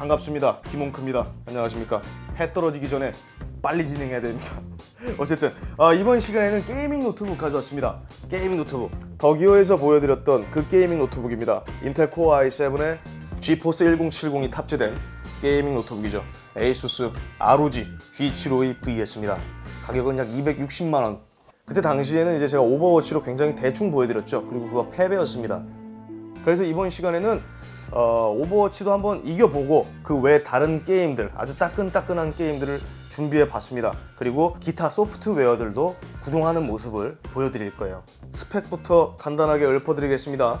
반갑습니다. 김홍크입니다. 안녕하십니까. 해 떨어지기 전에 빨리 진행해야 됩니다. 어쨌든 아, 이번 시간에는 게이밍 노트북 가져왔습니다. 게이밍 노트북. 더기어에서 보여드렸던 그 게이밍 노트북입니다. 인텔 코어 i7에 GeForce 1070이 탑재된 게이밍 노트북이죠. ASUS ROG G752Vs입니다. 가격은 약 260만 원. 그때 당시에는 이제 제가 오버워치로 굉장히 대충 보여드렸죠. 그리고 그거 패배였습니다. 그래서 이번 시간에는 어, 오버워치도 한번 이겨보고 그 외 다른 게임들 아주 따끈따끈한 게임들을 준비해 봤습니다. 그리고 기타 소프트웨어들도 구동하는 모습을 보여드릴 거예요. 스펙부터 간단하게 읊어드리겠습니다.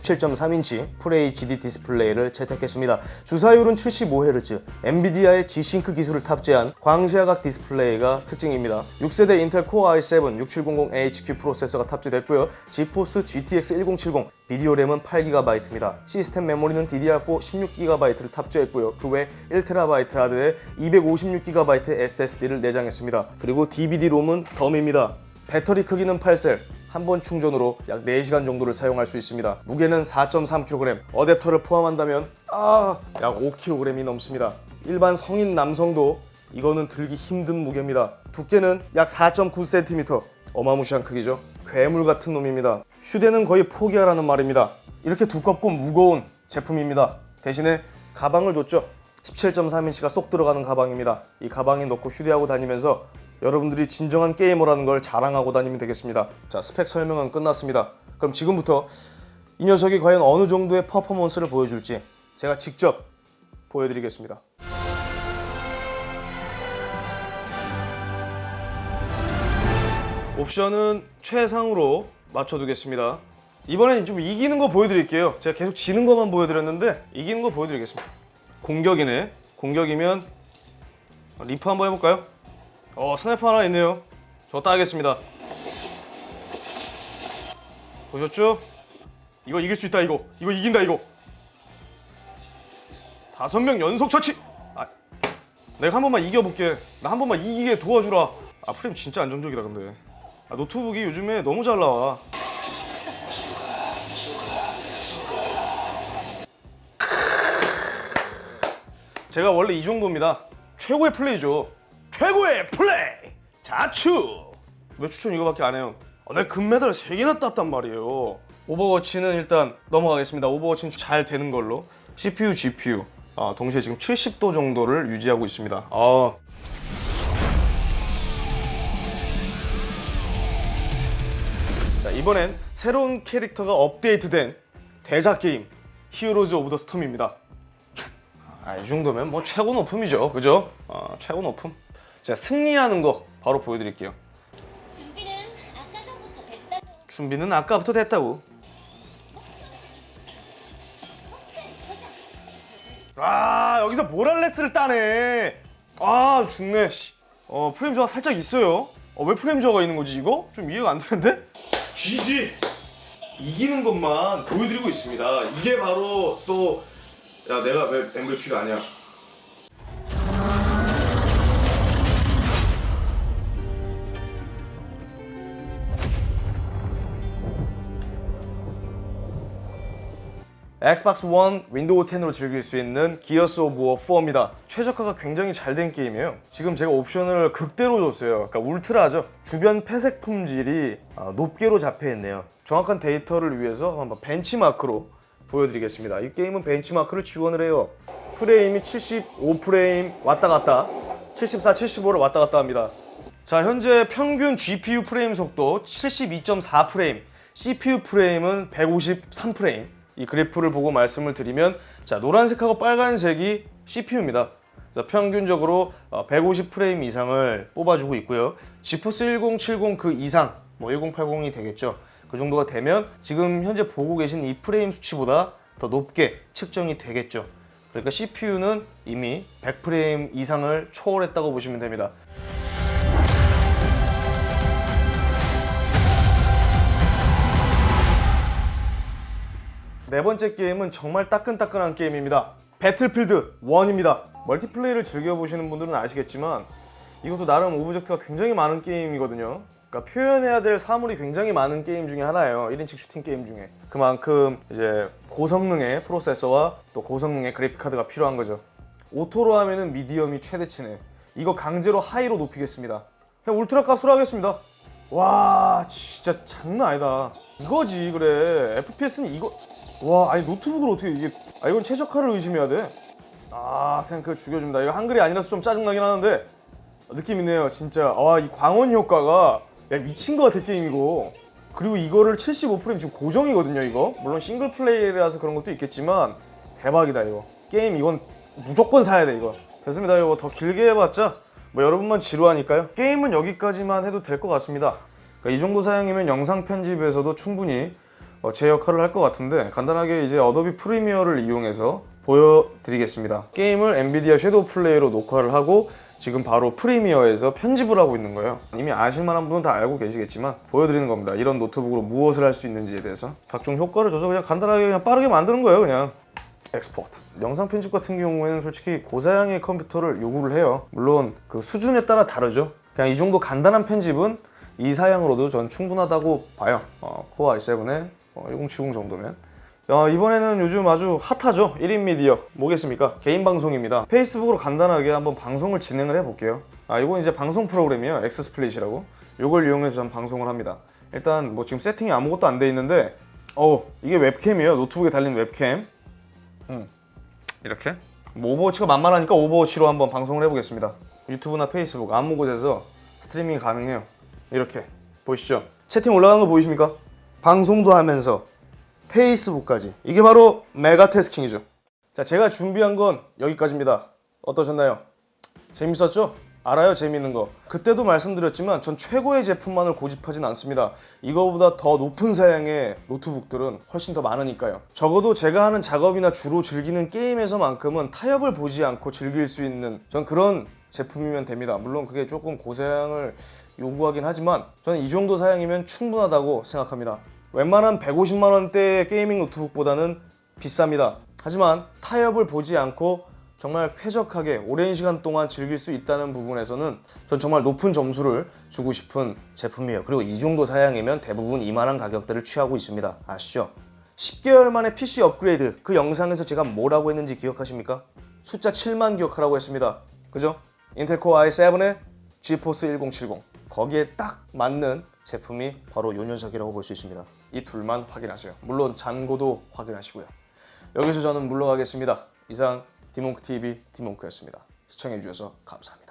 17.3인치 FHD 디스플레이를 채택했습니다. 주사율은 75Hz, 엔비디아의 G-Sync 기술을 탑재한 광시야각 디스플레이가 특징입니다. 6세대 인텔 코어 i7 6700HQ 프로세서가 탑재됐고요. 지포스 GTX 1070, 비디오 램은 8GB입니다. 시스템 메모리는 DDR4 16GB를 탑재했고요. 그 외 1TB 하드에 256GB SSD를 내장했습니다. 그리고 DVD 롬은 덤입니다. 배터리 크기는 8셀, 한 번 충전으로 약 4시간 정도를 사용할 수 있습니다. 무게는 4.3kg, 어댑터를 포함한다면 아, 약 5kg이 넘습니다. 일반 성인 남성도 이거는 들기 힘든 무게입니다. 두께는 약 4.9cm, 어마무시한 크기죠. 괴물 같은 놈입니다. 휴대는 거의 포기하라는 말입니다. 이렇게 두껍고 무거운 제품입니다. 대신에 가방을 줬죠. 17.3인치가 쏙 들어가는 가방입니다. 이 가방에 넣고 휴대하고 다니면서 여러분들이 진정한 게이머라는 걸 자랑하고 다니면 되겠습니다. 자, 스펙 설명은 끝났습니다. 그럼 지금부터 이 녀석이 과연 어느 정도의 퍼포먼스를 보여줄지 제가 직접 보여드리겠습니다. 옵션은 최상으로 맞춰두겠습니다. 이번엔 좀 이기는 거 보여드릴게요. 제가 계속 지는 것만 보여드렸는데 이기는 거 보여드리겠습니다. 공격이네. 공격이면 리프 한번 해볼까요? 어 스나이퍼 하나 있네요. 저 따겠습니다. 보셨죠? 이거 이길 수 있다 이거. 이거 이긴다 이거. 다섯 명 연속 처치. 아, 내가 한 번만 이겨볼게. 나 한 번만 이기게 도와주라. 아 프레임 진짜 안정적이다 근데. 아, 노트북이 요즘에 너무 잘 나와. 제가 원래 이 정도입니다. 최고의 플레이죠. 최고의 플레이! 자추! 왜 추천 이거밖에 안 해요? 아, 내가 금메달 3개나 땄단 말이에요. 오버워치는 일단 넘어가겠습니다. 오버워치는 잘 되는 걸로. CPU, GPU. 아, 동시에 지금 70도 정도를 유지하고 있습니다. 아, 자, 이번엔 새로운 캐릭터가 업데이트된 대작 게임 히어로즈 오브 더 스톰입니다. 아, 이 정도면 뭐 최고 높음이죠. 그죠? 아, 최고 높음. 자, 승리하는 거 바로 보여드릴게요. 준비는 아까 됐다고 아까부터 됐다고. 아, 여기서 모랄레스를 따네. 아, 죽네. 씨. 어, 프레임 저하 살짝 있어요. 어, 왜 프레임 저하가 있는 거지, 이거? 좀 이해가 안 되는데? GG! 이기는 것만 보여드리고 있습니다. 이게 바로 또, 야, 내가 왜 MVP가 아니야? 엑스박스 원 윈도우 10으로 즐길 수 있는 기어스 오브 워 4입니다. 최적화가 굉장히 잘 된 게임이에요. 지금 제가 옵션을 극대로 줬어요. 그러니까 울트라죠. 주변 폐색 품질이 아, 높게로 잡혀 있네요. 정확한 데이터를 위해서 한번 벤치마크로 보여드리겠습니다. 이 게임은 벤치마크를 지원을 해요. 프레임이 75프레임 왔다 갔다 74, 75를 왔다 갔다 합니다. 자, 현재 평균 GPU 프레임 속도 72.4프레임, CPU 프레임은 153프레임. 이 그래프를 보고 말씀을 드리면 자, 노란색하고 빨간색이 CPU입니다. 평균적으로 150 프레임 이상을 뽑아주고 있고요. 지포스 1070 그 이상, 뭐 1080이 되겠죠. 그 정도가 되면 지금 현재 보고 계신 이 프레임 수치보다 더 높게 측정이 되겠죠. 그러니까 CPU는 이미 100프레임 이상을 초월했다고 보시면 됩니다. 네 번째 게임은 정말 따끈따끈한 게임입니다. 배틀필드 1입니다. 멀티플레이를 즐겨보시는 분들은 아시겠지만 이것도 나름 오브젝트가 굉장히 많은 게임이거든요. 그러니까 표현해야 될 사물이 굉장히 많은 게임 중에 하나예요. 1인칭 슈팅 게임 중에. 그만큼 이제 고성능의 프로세서와 또 고성능의 그래픽 카드가 필요한 거죠. 오토로 하면은 미디엄이 최대치네. 이거 강제로 하이로 높이겠습니다. 그냥 울트라 값으로 하겠습니다. 와 진짜 장난 아니다. 이거지 그래. FPS는 이거. 와 아니 노트북으로 어떻게 이게? 아 이건 최적화를 의심해야 돼. 아 탱크 죽여준다. 이거 한글이 아니라서 좀 짜증나긴 하는데 느낌 있네요. 진짜 와이 광원 효과가 야 미친 것 같아 게임 이거. 그리고 이거를 75프레임 지금 고정이거든요 이거. 물론 싱글 플레이라서 그런 것도 있겠지만 대박이다 이거. 게임 이건 무조건 사야 돼 이거. 됐습니다. 이거 더 길게 해봤자 뭐 여러분만 지루하니까요. 게임은 여기까지만 해도 될 것 같습니다. 그러니까 이 정도 사양이면 영상 편집에서도 충분히 어, 제 역할을 할 것 같은데 간단하게 이제 어도비 프리미어를 이용해서 보여드리겠습니다. 게임을 엔비디아 섀도우 플레이로 녹화를 하고 지금 바로 프리미어에서 편집을 하고 있는 거예요. 이미 아실만한 분은 다 알고 계시겠지만 보여드리는 겁니다. 이런 노트북으로 무엇을 할 수 있는지에 대해서 각종 효과를 줘서 그냥 간단하게 그냥 빠르게 만드는 거예요. 그냥 엑스포트. 영상 편집 같은 경우에는 솔직히 고사양의 컴퓨터를 요구를 해요. 물론 그 수준에 따라 다르죠. 그냥 이 정도 간단한 편집은 이 사양으로도 전 충분하다고 봐요. 어, 코어 i7에 어, 1070 정도면. 어, 이번에는 요즘 아주 핫하죠. 1인 미디어. 뭐겠습니까? 개인 방송입니다. 페이스북으로 간단하게 한번 방송을 진행을 해볼게요. 아, 이건 이제 방송 프로그램이에요. 엑스스플릿이라고. 이걸 이용해서 전 방송을 합니다. 일단 뭐 지금 세팅이 아무것도 안 돼 있는데 어 이게 웹캠이에요. 노트북에 달린 웹캠. 이렇게 뭐 오버워치가 만만하니까 오버워치로 한번 방송을 해보겠습니다 유튜브나 페이스북 아무 곳에서 스트리밍이 가능해요 이렇게 보이시죠 채팅 올라가는 거 보이십니까 방송도 하면서 페이스북까지. 이게 바로 메가 태스킹이죠. 자 제가 준비한 건 여기까지입니다. 어떠셨나요? 재밌었죠? 알아요 재밌는 거. 그때도 말씀드렸지만 전 최고의 제품만을 고집하진 않습니다. 이거보다 더 높은 사양의 노트북들은 훨씬 더 많으니까요. 적어도 제가 하는 작업이나 주로 즐기는 게임에서만큼은 타협을 보지 않고 즐길 수 있는 전 그런 제품이면 됩니다. 물론 그게 조금 고사양을 요구하긴 하지만 저는 이 정도 사양이면 충분하다고 생각합니다 웬만한 150만 원대의 게이밍 노트북보다는 비쌉니다 하지만 타협을 보지 않고 정말 쾌적하게 오랜 시간 동안 즐길 수 있다는 부분에서는 전 정말 높은 점수를 주고 싶은 제품이에요. 그리고 이 정도 사양이면 대부분 이만한 가격대를 취하고 있습니다. 아시죠? 10개월 만에 PC 업그레이드 그 영상에서 제가 뭐라고 했는지 기억하십니까? 숫자 7만 기억하라고 했습니다. 그죠? 인텔 코어 i7에 GeForce 1070 거기에 딱 맞는 제품이 바로 요 녀석이라고 볼 수 있습니다. 이 둘만 확인하세요. 물론 잔고도 확인하시고요. 여기서 저는 물러가겠습니다. 이상 디몽크 TV 디몽크였습니다. 시청해주셔서 감사합니다.